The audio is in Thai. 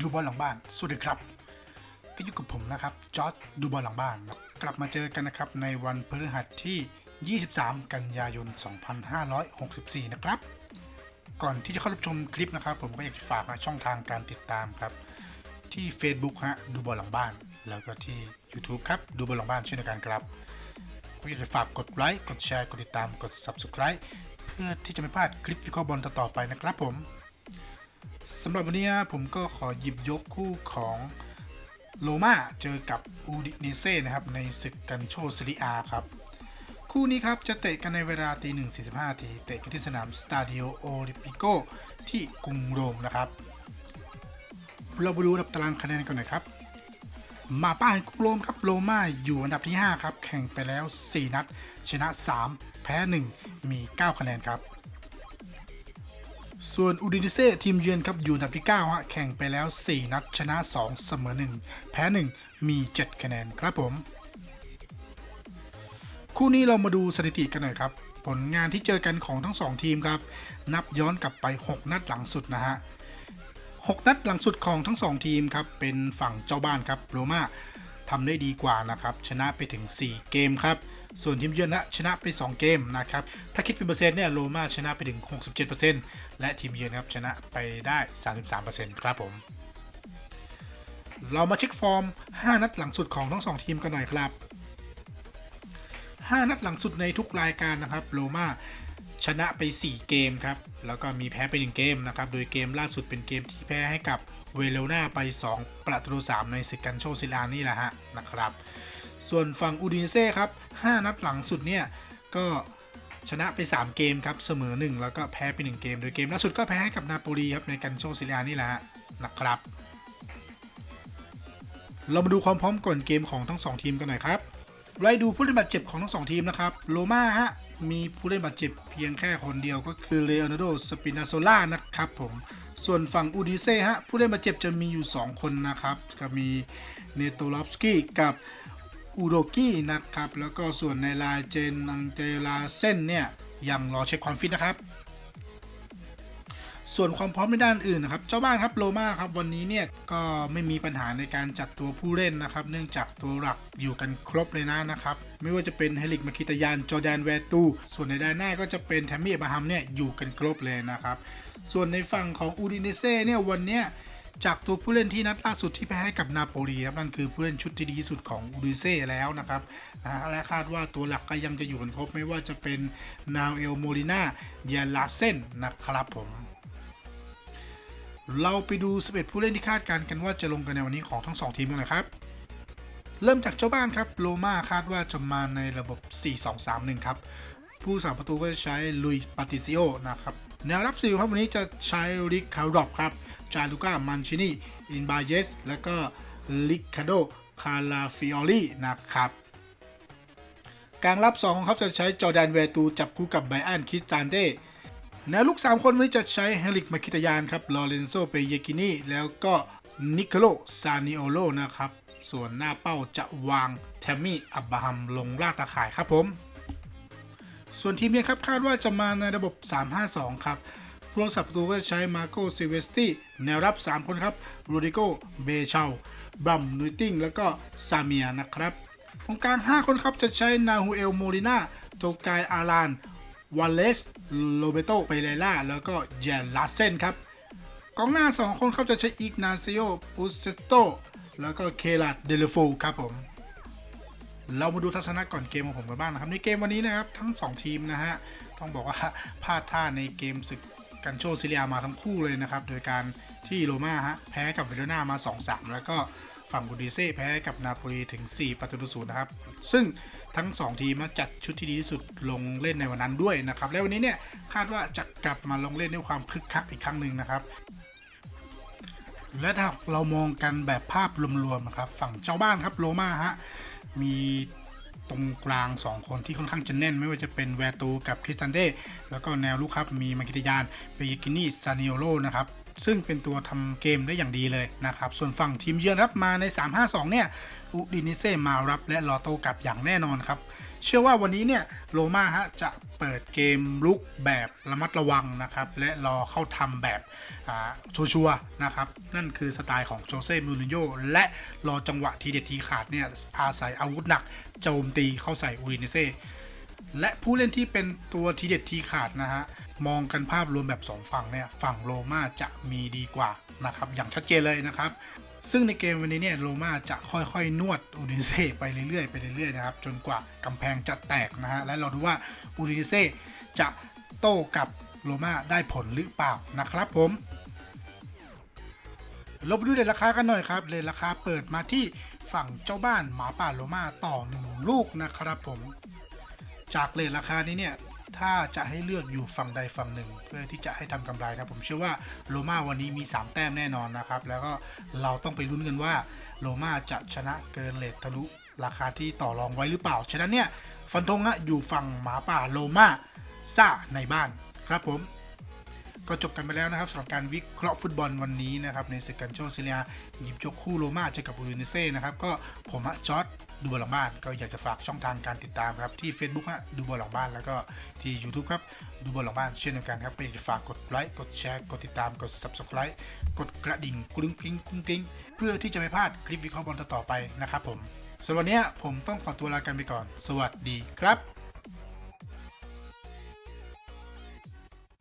ดูบอลหลังบ้าน สวัสดีครับ ก็อยู่กับผมนะครับ จอร์ดดูบอลหลังบ้าน กลับมาเจอกันนะครับในวันพฤหัสที่ 23 กันยายน 2564 นะครับ ก่อนที่จะเข้ารับชมคลิปนะครับ ผมก็อยากจะฝากนะช่องทางการติดตามครับ ที่ Facebook ฮะดูบอลหลังบ้าน แล้วก็ที่ YouTube ครับดูบอลหลังบ้านเช่นเดียวกันครับก็อยากจะฝากกดไลค์ กดแชร์ กดติดตาม กด Subscribe เพื่อที่จะไม่พลาดคลิปวิเคราะห์บอลต่อๆไปนะครับผม สำหรับวันนี้ผมก็ขอหยิบยกคู่ของโลมาเจอกับอูดิเนเซ่นะครับในศึกกันโชซิลิอาครับ คู่นี้ครับจะเตะกันในเวลาตีหนึ่งสี่สิบห้าทีเตะกันที่สนามสตาดิโอโอลิปิโกที่กรุงโรมนะครับ เราไปดูอันดับตารางคะแนนกันหน่อยครับ มาป้าแห่งกรุงโรมครับโรม่าอยู่อันดับที่ 5 ครับ แข่งไปแล้ว 4 นัด ชนะ 3 แพ้ 1 มี 9 คะแนนครับ ส่วนอูดินิเซ่ทีมเยือนครับอยู่อันดับที่9ฮะแข่งไปแล้ว 4 นัดชนะ 2 เสมอ 1 แพ้ 1 มี 7 คะแนนครับผม คู่นี้เรามาดูสถิติกันหน่อยครับ ผลงานที่เจอกันของทั้ง 2 ทีมครับ นับย้อนกลับไป 6 นัดหลังสุดนะฮะ 6 นัดหลังสุดของทั้ง 2 ทีมครับ เป็นฝั่งเจ้าบ้านครับโรม่าทำได้ดีกว่านะครับ ชนะไปถึง 4 เกมครับ ส่วนทีมเยือนนะชนะไป 2 เกมนะครับ ถ้าคิดเป็นเปอร์เซ็นต์เนี่ยโรม่าชนะไปถึง 67%และทีมเยือนครับชนะไปได้ 33%ครับผมเรามาเช็คฟอร์ม 5 นัดหลังสุดของทั้ง 2 ทีมกันหน่อยครับ 5 นัดหลังสุดในทุกรายการนะครับ โรม่าชนะไป 4 เกมครับ แล้วก็มีแพ้ไป 1 เกมนะครับ โดยเกมล่าสุดเป็นเกมที่แพ้ให้กับเวโรนาไป 2 ประตู3ในศึกกันโชซิลานี่แหละฮะนะครับ ส่วนฝั่งอูดินเซ่ครับ 5 นัดหลังสุดเนี่ย ก็ชนะไป 3 เกมครับ เสมอ 1 แล้วก็แพ้ไป 1 เกม โดยเกมล่าสุดก็แพ้ให้กับนาโปลีครับ ในกันโชซิลานี่แหละนะครับ เรามาดูความพร้อมก่อนเกมของทั้ง 2 ทีมกันหน่อยครับไล่ดูผู้เล่นบาดเจ็บของทั้งสองทีมนะครับ โลมาฮะ มีผู้เล่นบาดเจ็บเพียงแค่คนเดียวก็คือเลโอนาร์โด สปินาโซล่านะครับผม ส่วนฝั่งอูดิเซ่ฮะ ผู้เล่นบาดเจ็บจะมีอยู่ 2 คนนะครับ ก็มีเนโตลอฟสกี้กับ อูโดกี้นะครับ แล้วก็ส่วนในลายเจนอังเจลาเส้นเนี่ย ยังรอเช็คความฟิตนะครับ ส่วนความพร้อมในด้านอื่นนะครับ เจ้าบ้านครับโรม่าครับวันนี้เนี่ย ก็ไม่มีปัญหาในการจัดตัวผู้เล่นนะครับ เนื่องจากตัวหลักอยู่กันครบเลยนะนะครับ ไม่ว่าจะเป็นเฮลิกมาคิตายานจอแดนแวร์ตู ส่วนในด้านหน้าก็จะเป็นแทมมี่เอบราฮัมเนี่ยอยู่กันครบเลยนะครับ ส่วนในฝั่งของอูดิเนเซ่เนี่ยวันเนี้ย จากตัวผู้เล่นที่นัดล่าสุดที่แพ้ให้กับนาโปลีครับนั่นคือผู้เล่นชุดที่ดีที่สุดของอูดิเซ่แล้วนะครับและคาดว่าตัวหลักก็ยังจะอยู่กันครบไม่ว่าจะเป็นนาเอลโมลิน่าเยลาเซนนะครับผมเราไปดู11ผู้เล่นที่คาดการณ์กันว่าจะลงกันในวันนี้ของทั้ง 2 ทีมกันเลยครับ เริ่มจากเจ้าบ้านครับโลมาคาดว่าจะมาในระบบ 4-2-3-1 ครับ ผู้สาประตูก็จะใช้ลุยปาติซิโอนะครับ แนวรับซิลครับวันนี้จะใช้ริกคาร์ดอบครับ จาลูก้ามันชินีอินบาเยส และก็ลิคาโดคาราฟิออลีนะครับกลางรับ 2 ครับจะใช้จอแดนเวตูจับคู่กับไบอันคิสตานเต้แนวลุก3 คนวันนี้จะใช้เฮลิกมาคิตยานครับลอเรนโซเปเยกินีแล้วก็นิโคโลซานิโอโลนะครับ ส่วนหน้าเป้าจะวางแทมมี่อับบาฮัมลงล่าตาข่ายครับผม ส่วนทีมเนี้ยครับคาดว่าจะมาในระบบ 3-5-2 ครับผู้รักษาประตูก็ใช้มาโกซิเวสตี้แนวรับ 3 คนครับโรดิโกเบเชาบัมนุยติงแล้วก็ซาเมียนะครับตรงกลาง 5 คนครับจะใช้นาฮูเอลโมริน่าโตกายอารานวาเลสโรเบโตเปเรล่าแล้วก็เยนลาเซนครับกองหน้า 2 คนเขาจะใช้อิกนาซิโอปุสเซโตแล้วก็เคลาดเดลโฟครับผม เรามาดูทัศนะก่อนเกมของผมกันบ้างนะครับในเกมวันนี้นะครับทั้ง 2 ทีมนะฮะต้องบอกว่าพลาดท่าในเกมศึกกันโชซิเลียมาทั้งคู่เลยนะครับ โดยการที่โรม่าฮะแพ้กับเวโรนามา 2-3 แล้วก็ฝั่งบูดิเซ่แพ้กับนาโปลีถึง 4 ประตูต่อศูนย์นะครับ ซึ่งทั้ง 2 ทีมมาจัดชุดที่ดีที่สุดลงเล่นในวันนั้นด้วยนะครับ และวันนี้เนี่ยคาดว่าจะกลับมาลงเล่นด้วยความคึกคักอีกครั้งหนึ่งนะครับ และถ้าเรามองกันแบบภาพรวมๆนะครับฝั่งเจ้าบ้านครับโรม่าฮะมีตรงกลาง 2 คนที่ค่อนข้างจะแน่น ไม่ว่าจะเป็นแวร์ตูกับคริสตันเดแล้วก็แนวลุกครับมีมากิตยานเปยกินีซานิโอโลนะครับซึ่งเป็นตัวทำเกมได้อย่างดีเลยนะครับ ส่วนฝั่งทีมเยือนครับมาใน 3-5-2 เนี่ย อุดินิเซมารับและลอโตกลับอย่างแน่นอนครับ เชื่อว่าวันนี้เนี่ยโรม่าฮะจะเปิดเกมลุกแบบระมัดระวังนะครับ และรอเข้าทำแบบชัวร์ๆนะครับ นั่นคือสไตล์ของโจเซ่มูรินโญ่และรอจังหวะทีเด็ดทีขาดเนี่ยอาศัยอาวุธหนักโจมตีเข้าใส่อูรินเซ่และผู้เล่นที่เป็นตัวทีเด็ดทีขาดนะฮะ มองกันภาพรวมแบบ 2 ฝั่งเนี่ย ฝั่งโรม่าจะมีดีกว่านะครับ อย่างชัดเจนเลยนะครับ ซึ่งในเกมวันนี้เนี่ยโรม่าจะค่อยๆ นวดอูดินเซ่ไปเรื่อยๆไปเรื่อยๆนะครับจนกว่ากำแพงจะแตกนะฮะและเราดูว่าอูดินเซ่จะโต้กับโรม่าได้ผลหรือเปล่านะครับผมเราไปดูเลทราคากันหน่อยครับเลทราคาเปิดมาที่ฝั่งเจ้าบ้านหมาป่าโรม่าต่อหนึ่งลูกนะครับผม จากเลทราคานี้เนี่ย ถ้าจะให้เลือกอยู่ฝั่งใดฝั่งหนึ่ง เพื่อที่จะให้ทำกำไรนะผมเชื่อว่าโรม่าวันนี้มี 3 แต้มแน่นอนนะครับ แล้วก็เราต้องไปลุ้นกันว่าโรม่าจะชนะเกินเลททะลุราคาที่ต่อรองไว้หรือเปล่า ฉะนั้นเนี่ยฟันธงนะอยู่ฝั่งหมาป่าโรม่าซ่าในบ้านครับผม ก็จบกันไปแล้วนะครับสำหรับการวิเคราะห์ฟุตบอลวันนี้นะครับในศึกกันโชซิเลียหยิบยกคู่โรม่าเจอกับอูรินเซ่นะครับก็ผมจอร์ด ดูบอลหลังบ้านก็อยากจะฝากช่องทางการติดตามครับที่ Facebook ฮะดูบอลหลังบ้านแล้วก็ที่ YouTube ครับดูบอลหลังบ้านเช่นเดียวกันครับก็อยากจะฝากกดไลค์กดแชร์กดติดตามกด Subscribe กดกระดิ่งกรุ้งกริ้งกรุ้งกริ้งเพื่อที่จะไม่พลาดคลิปวิเคราะห์บอลต่อๆไปนะครับผมสำหรับวันนี้ผมต้องขอตัวลากันไปก่อน สวัสดีครับ